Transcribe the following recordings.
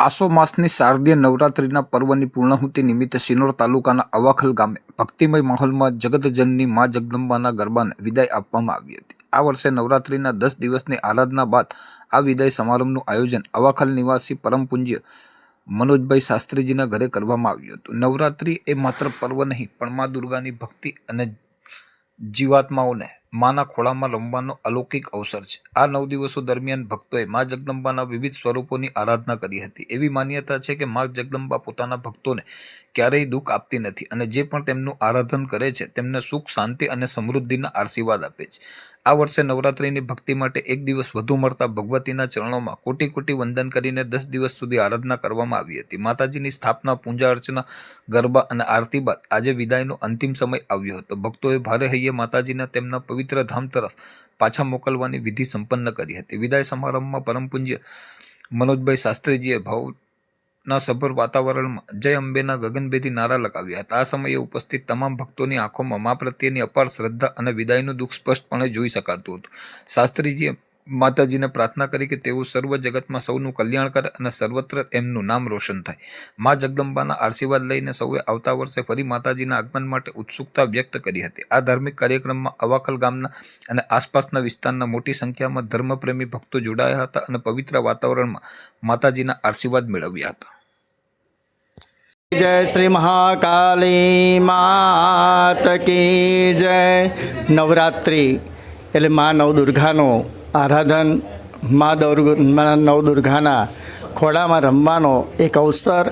આસો માસની શારદીય નવરાત્રિના પર્વની પૂર્ણાહુતિ નિમિત્તે સિનોર તાલુકાના અવાખલ ગામે ભક્તિમય માહોલમાં જગતજનની મા જગદંબાના ગરબાને વિદાય આપવામાં આવી હતી. આ વર્ષે નવરાત્રિના દસ દિવસની આરાધના બાદ આ વિદાય સમારંભનું આયોજન અવાખલ નિવાસી પરમપુંજ્ય મનોજભાઈ શાસ્ત્રીજીના ઘરે કરવામાં આવ્યું હતું. નવરાત્રિ એ માત્ર પર્વ નહીં, પણ મા દુર્ગાની ભક્તિ અને જીવાત્માઓને માના ખોળામાં રમવાનો અલૌકિક અવસર છે. આ નવ દિવસો દરમિયાન ભક્તોએ મા જગદંબાના વિવિધ સ્વરૂપોની આરાધના કરી હતી. એવી માન્યતા છે કે મા જગદંબા પોતાના ભક્તોને ક્યારેય દુઃખ આપતી નથી અને જે પણ તેમનું આરાધન કરે છે, તેમને સુખ, શાંતિ અને સમૃદ્ધિના આશીર્વાદ આપે છે. આ વર્ષે નવરાત્રિની ભક્તિ માટે એક દિવસ વધુ મળતા ભગવતીના ચરણોમાં કોટી કોટી વંદન કરીને દસ દિવસ સુધી આરાધના કરવામાં આવી હતી. માતાજીની સ્થાપના, પૂજા અર્ચના, ગરબા અને આરતી બાદ આજે વિદાયનો અંતિમ સમય આવ્યો હતો. ભક્તોએ ભારે હૈયે માતાજીના તેમના પવિત્ર ધામ તરફ પાછા મોકલવાની વિધિ સંપન્ન કરી હતી. વિદાય સમારંભમાં પરમ મનોજભાઈ શાસ્ત્રીજીએ ભાવના સભર વાતાવરણમાં જય અંબેના ગગનભેદી નારા લગાવ્યા હતા. આ સમયે ઉપસ્થિત તમામ ભક્તોની આંખોમાં મા પ્રત્યેની અપાર શ્રદ્ધા અને વિદાયનું દુઃખ સ્પષ્ટપણે જોઈ શકાતું હતું. શાસ્ત્રીજીએ માતાજીને પ્રાર્થના કરી કે તેઓ સર્વ જગતમાં સૌનું કલ્યાણ કરે અને સર્વત્ર એમનું નામ રોશન થાય. મા જગદંબાના આશીર્વાદ લઈને સૌએ આવતા વર્ષે ફરી માતાજીના આગમન માટે ઉત્સુકતા વ્યક્ત કરી હતી. આ ધાર્મિક કાર્યક્રમમાં અવાખલ ગામના અને આસપાસના વિસ્તારના મોટી સંખ્યામાં ધર્મપ્રેમી ભક્તો જોડાયા હતા અને પવિત્ર વાતાવરણમાં માતાજીના આશીર્વાદ મેળવ્યા હતા. જય શ્રી મહાકાલી માત કી જય. નવરાત્રિ એટલે મા નવદુર્ગાનો આરાધન મા દુર્ગ નવદુર્ગાના ખોડામાં રમવાનો એક અવસર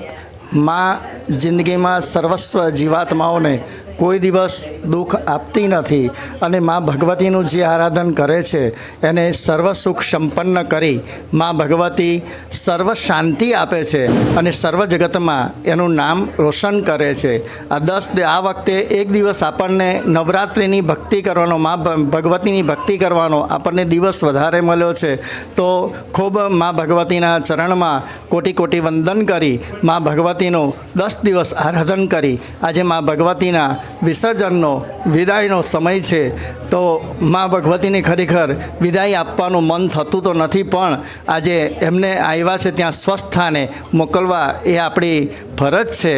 મા જિંદગીમાં સર્વસ્વ જીવાત્માઓને કોઈ દિવસ દુઃખ આપતી નથી અને મા ભગવતીનું જે આરાધન કરે છે, એને સર્વ સુખ સંપન્ન કરી મા ભગવતી સર્વ શાંતિ આપે છે અને સર્વ જગતમાં એનું નામ રોશન કરે છે. આ દસ આ વખતે એક દિવસ આપણને નવરાત્રિની ભક્તિ કરવાનો, મા ભગવતીની ભક્તિ કરવાનો આપણને દિવસ વધારે મળ્યો છે. તો ખૂબ મા ભગવતીના ચરણમાં કોટી કોટી વંદન કરી, મા ભગવતીનું દસ દિવસ આરાધન કરી. આજે મા ભગવતીના વિસર્જનનો, વિદાયનો સમય છે, તો મા ભગવતીને ખરેખર વિદાય આપવાનું મન થતું તો નથી, પણ આજે એમને આવ્યા છે ત્યાં સ્વસ્થાને મોકલવા એ આપણી ફરજ છે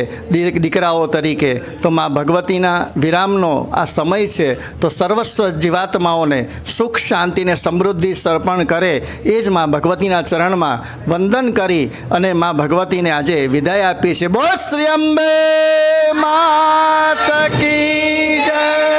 દીકરાઓ તરીકે. તો મા ભગવતીના વિરામનો આ સમય છે, તો સર્વસ્વ જીવાત્માઓને સુખ શાંતિને સમૃદ્ધિ સર્પણ કરે એ જ મા ભગવતીના ચરણમાં વંદન કરી અને મા ભગવતીને આજે વિદાય આપી છે બોલ શ્રી અંબે માત જય.